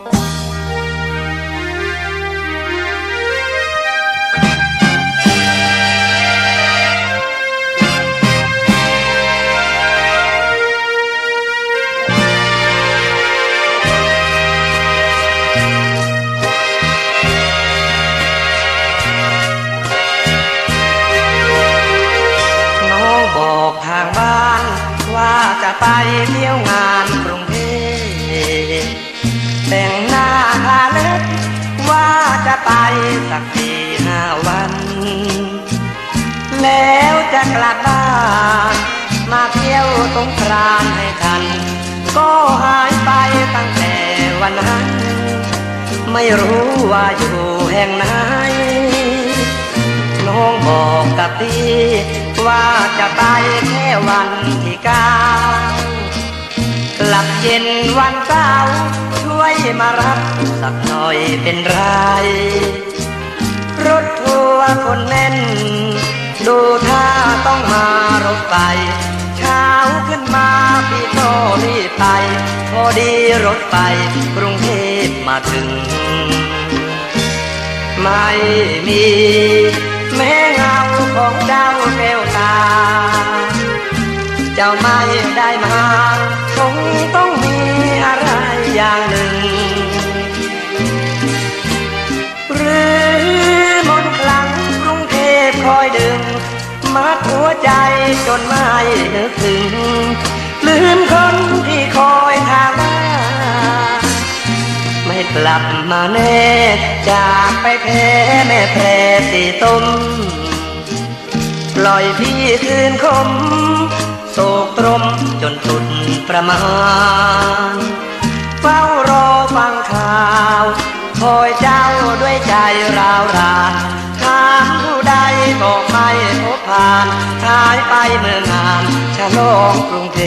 น้องบอกทางบ้าน ว่าจะไปเที่ยวงาน จะไปสักสี่ห้าวัน แล้วจะกลับบ้านมาเที่ยวสงกรานให้ทัน ก็หายไปตั้งแต่วันนั้น ไม่รู้ว่าอยู่แห่งไหน น้องบอกกับพี่ว่าจะไปแค่วันที่เก้ากลับเย็นวันเสาร์ วยมารับสักหน่อยเป็นไร รถทัวร์คนแน่น ดูท่าต้องมารถไฟเช้าขึ้นมาพี่ก็รีบไป พอดีรถไฟกรุงเทพมาถึง ไม่มี จนไม่นึกถึง ลืมคนที่คอยถามว่า ไม่กลับมาแน่ จากไปแพ้แม่แพรสีต้มปล่อยพี่คืนคมโศกตรมจนสุดประมาณ ผ่านหายไปเมื่องานฉลองกรุงเท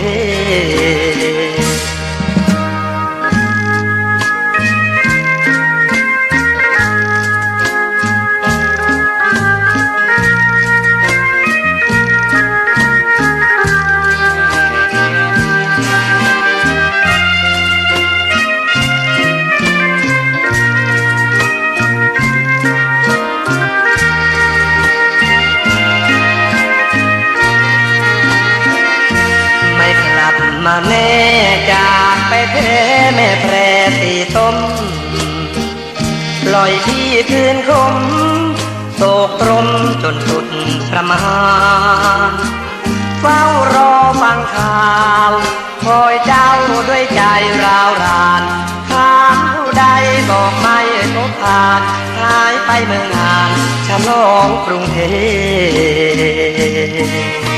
พ ลับมาแน่จากไปแพ้แม่แพร่ตีต้มปล่อยที่คืนคมโศกตรมจนสุดประมาณเฝ้ารอฟังข่าวคอยเจ้าด้วยใจราวรานถามผู้ใดบอกไม่พบผ่านหายไปเมื่องานฉลองกรุงเทพ